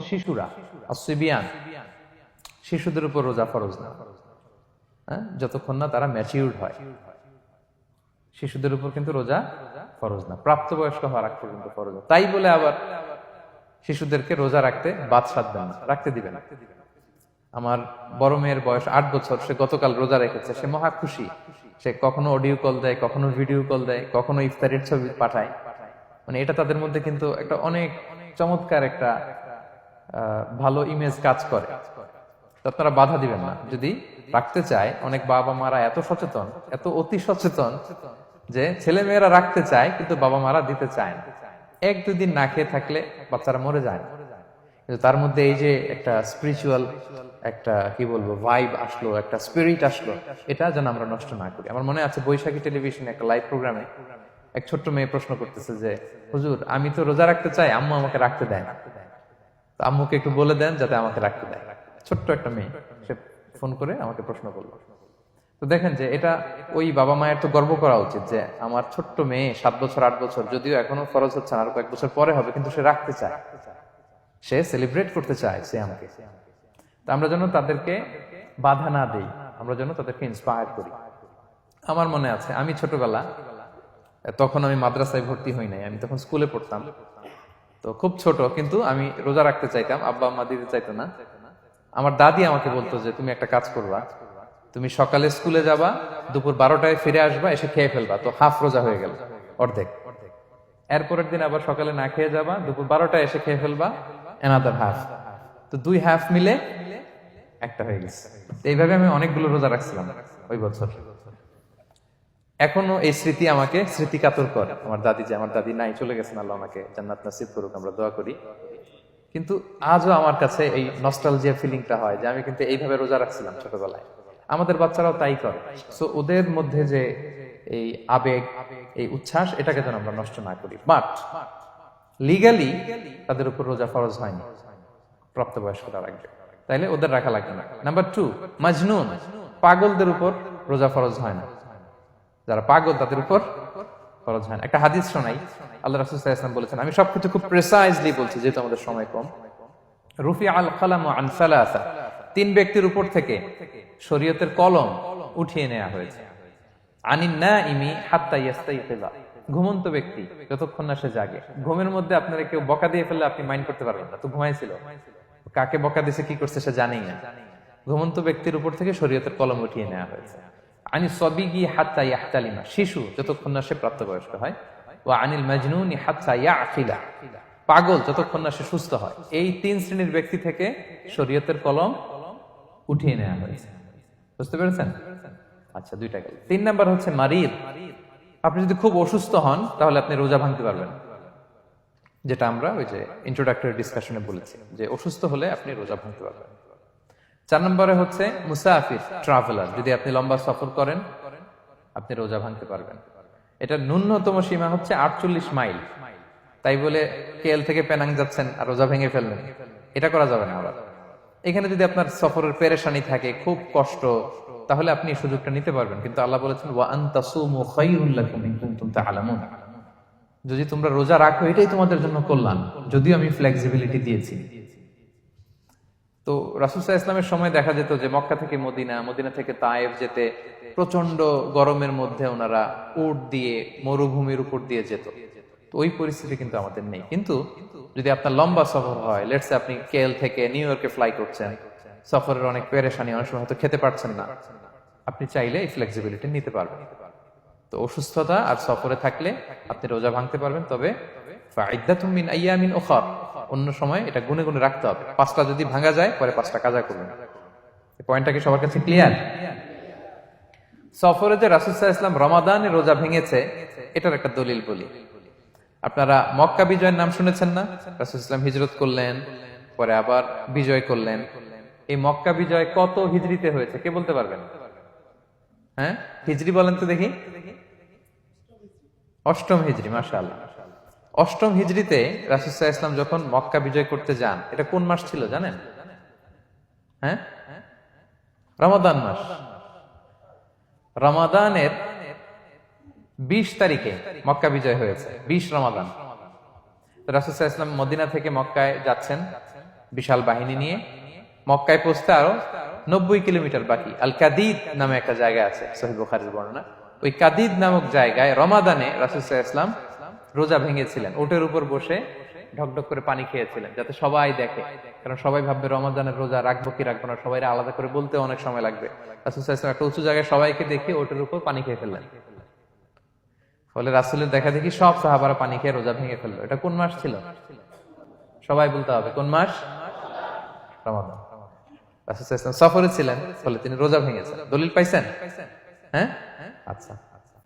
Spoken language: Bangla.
শিশুরা আসিবিয়ান শিশুদের উপর রোজা ফরজ না। হ্যাঁ? যতক্ষণ না তারা ম্যাচিউর্ড হয়। শিশুদের উপর কিন্তু রোজা ফরজ না। প্রাপ্তবয়স্ক হওয়ার আগ পর্যন্ত ফরজ। তাই বলে আবার শিশুদেরকে রোজা রাখতে বাদ সাধবেন না, রাখতে দিবেন না। আমার বড় মেয়ের বয়স আট বছর, সে গতকাল রোজা রেখেছে, সে মহা খুশি। সে কখনো অডিও কল দেয়, কখনো ভিডিও কল দেয়, কখনো ইফতারের ছবি পাঠায়। মানে এটা তাদের মধ্যে কিন্তু একটা অনেক চমৎকার একটা ভালো ইমেজ কাজ করে। তো আপনারা বাধা দিবেন না। যদি রাখতে চায়, অনেক বাবা মারা এত সচেতন, এত অতি সচেতন যে ছেলে মেয়েরা রাখতে চায়, কিন্তু বাবা মারা দিতে চায় না। এক দুই দিন না খেয়ে থাকলে বাচ্চারা মরে যায় না। কিন্তু তার মধ্যে এই যে একটা স্পিরিচুয়াল একটা, কি বলব ভাইব আসলো, একটা স্পিরিট আসলো, এটা যেন আমরা নষ্ট না করি। আমার মনে আছে বৈশাখী টেলিভিশনে একটা লাইভ প্রোগ্রামে এক ছোট্ট মেয়ে প্রশ্ন করতেছে যে, হুজুর, আমি তো রোজা রাখতে চাই, আম্মু আমাকে রাখতে দেয় না। আম্মুকে একটু বলে দেন যাতে আমাকে রাখতে দেয় ছোট্ট একটা মেয়ে, সে ফোন করে আমাকে প্রশ্ন করল। তো দেখেন যে এটা ওই বাবা মায়ের তো গর্ব করা উচিত যে আমার ছোট্ট মেয়ে সাত বছর, আট বছর, যদিও এখনও খরচ হচ্ছে আর কয়েক বছর পরে হবে, কিন্তু সে রাখতে চায়। সে সেলিব্রেট করতে চায় সে আমাকে। তা আমরা যেন তাদেরকে বাধা না দিই, আমরা যেন তাদেরকে ইন্সপায়ার করি। আমার মনে আছে, আমি ছোটবেলা, তখন আমি মাদ্রাসায় ভর্তি হই নাই, আমি তখন স্কুলে পড়তাম। তো খুব ছোট, কিন্তু আমি রোজা রাখতে চাইতাম, আব্বা আম্মা দিতে চাইতো না। আমার দাদি আমাকে বলতো যে, তুমি একটা কাজ করবা, তুমি সকালে স্কুলে যাবা, দুপুর বারোটায় ফিরে আসবা, এসে খেয়ে ফেলবা। তো হাফ রোজা হয়ে গেল, অর্ধেক। এরপরের দিন আবার সকালে না খেয়ে যাবা, দুপুর বারোটায় এসে খেয়ে ফেলবা এনাদার হাফ তো দুই হাফ মিলে একটা হয়ে গেছে। এইভাবে আমি অনেকগুলো রোজা রাখছিলাম ওই বছর। এখনও এই স্মৃতি আমাকে স্মৃতি কাতর করে। আমার দাদি যে, আমার দাদি নাই, চলে গেছেন আল্লাহ আমাকে জান্নাত নাসিব করুক, আমরা দোয়া করি। কিন্তু আজও আমার কাছে এই নস্টালজিয়া ফিলিংটা হয় যে, আমি কিন্তু এইভাবে রোজা রাখছিলাম ছোটবেলায়। আমাদের বাচ্চারাও তাই করে। সো ওদের মধ্যে যে এই আবেগ, এই উচ্ছ্বাস, এটাকে যেন আমরা নষ্ট না করি। বাট লিগালি তাদের উপর রোজা ফরজ হয়নি। প্রাপ্তবয়স্কতা রাখবে তাইলে ওদের রাখা লাগবে না। নাম্বার টু মাজনুন পাগলদের উপর রোজা ফরজ হয় না। যারা পাগল, তাদের উপর ফরজ হয় একটা হাদিস শোনাই। আল্লাহ রাসুল ইসলাম বলেছেন, আমি সবকিছু খুব প্রেসাইজলি বলছি, যেহেতু আমাদের সময় কম। রুফি আল কালাম আন সালাসা, তিন ব্যক্তির উপর থেকে শরীয়তের কলম উঠিয়ে নেওয়া হয়েছে। না ইমি হাত্তা ইয়াস্তাইকিলা ঘুমন্ত ব্যক্তি যতক্ষণ না সে জাগে। ঘুমের মধ্যে আপনারা কেউ বকা দিয়ে ফেললে আপনি মাইন্ড করতে পারবেন না। তো ঘুমাইছিল। কাকে বকা দিছে, কি করছে সে জানেই না। ঘুমন্ত ব্যক্তির উপর থেকে শরীয়তের কলম উঠিয়ে নেওয়া হয়েছে। আনি সবিগি হাত্তা ইয়াহতালিমা। শিশু, যতক্ষণ না সে প্রাপ্তবয়স্ক হয়। ও আনিল মাজনুনি হাত্তা ইয়াকিলা পাগল, যতক্ষণ না সে সুস্থ হয়। এই তিন শ্রেণির ব্যক্তি থেকে শরীয়তের কলম উঠিয়ে নেওয়া হয়েছে। বুঝতে পেরেছেন? আচ্ছা দুইটা গেল। তিন নাম্বার হচ্ছে মারিদ। আপনি যদি খুব অসুস্থ হন, তাহলে আপনি রোজা ভাঙতে পারবেন। যেটা আমরা ওই যে ইন্ট্রোডাক্টরি ডিসকাশনে বলেছি, যে অসুস্থ হলে আপনি রোজা ভাঙতে পারবেন। চার নম্বরে হচ্ছে মুসাফির ট্রাভেলার যদি আপনি লম্বা সফর করেন, আপনি রোজা ভাঙতে পারবেন। এটা ন্যূনতম সীমা হচ্ছে আটচল্লিশ মাইল। তাই বলে কেএল থেকে পেনাং যাচ্ছেন আর রোজা ভেঙে ফেললেন। এটা করা যাবে না আবার। এখানে যদি আপনার সফরের পেরেশানি থাকে, খুব কষ্ট, তাহলে আপনি সুযোগটা নিতে পারবেন। কিন্তু আল্লাহ বলেছেন যদি তোমরা রোজা রাখো, এটাই তোমাদের জন্য কল্যাণ। যদিও আমি ফ্লেক্সিবিলিটি দিয়েছি। তো রাসুসাহ ইসলামের সময় দেখা যেত যে মক্কা থেকে মদিনা মদিনা থেকে তায়েব যেতে প্রচণ্ড গরমের মধ্যে ওনারা উট দিয়ে মরুভূমির উপর দিয়ে যেত। তো ওই পরিস্থিতি কিন্তু আমাদের নেই। কিন্তু যদি আপনার লম্বা সফর হয় লেটসে আপনি কেএল থেকে নিউ ইয়র্কে ফ্লাই করছেন, সফরের অনেক পেরেশানি, অনেক সময় হয়তো খেতে পারছেন না, আপনি চাইলে এই ফ্লেক্সিবিলিটি নিতে পারবেন। তো অসুস্থতা আর সফরে থাকলে আপনি রোজা ভাঙতে পারবেন, তবে ফাইদ্দাতুম মিন আইয়ামিন উখর অন্য সময় এটা গুনে গুনে রাখতে হবে। পাঁচটা যদি ভাঙা যায়, পরে পাঁচটা কাজা করবেন। পয়েন্টটা কি সবার কাছে ক্লিয়ার সফরে যে রাসুসাহ ইসলাম রমাদানে রোজা ভেঙেছে, এটার একটা দলিল বলি। আপনারা মক্কা বিজয়ের নাম শুনেছেন না? রাসুল ইসলাম হিজরত করলেন, পরে আবার বিজয় করলেন। এই মক্কা বিজয় কত হিজরিতে হয়েছে, কে বলতে পারবেন? হ্যাঁ? হিজরি বলেন তো দেখি। অষ্টম হিজরি মাসা আল্লাহ অষ্টম হিজরিতে রাসুসাহ ইসলাম যখন মক্কা বিজয় করতে যান, এটা কোন মাস ছিল জানেন? হ্যাঁ? রমাদান মাস। রমাদানের বিশ তারিখে মক্কা বিজয় হয়েছে, বিশ রমাদান। রাসুসাহ ইসলাম মদিনা থেকে মক্কায় যাচ্ছেন, বিশাল বাহিনী নিয়ে। মক্কায় পৌঁছতে আরও নব্বই কিলোমিটার বাকি আল কাদিদ নামে একটা জায়গা আছে সহিব খারিজ বর্ণনা। ওই কাদিদ নামক জায়গায় রমাদানে রাসুসাহ ইসলাম রোজা ভেঙেছিলেন। ওটের উপর বসে ঢকঢক করে পানি খেয়েছিলেন, যাতে সবাই দেখে। কারণ সবাই ভাববে রমাদানের রোজা রাখব কি রাখব না, সবাই আলাদা করে বলতে অনেক সময় লাগবে। একটা উঁচু জায়গায় সবাইকে দেখে ওটের উপর পানি খেয়ে ফেললেন। ফলে রাসুলের দেখা দেখি সব সাহাবারা পানি খেয়ে রোজা ভেঙে ফেলল। এটা কোন মাস ছিল? সবাই বলতে হবে, কোন মাস? রমাদান। রাসুল সফরে ছিলেন, ফলে তিনি রোজা ভেঙেছেন। দলিল পাইছেন? হ্যাঁ? আচ্ছা।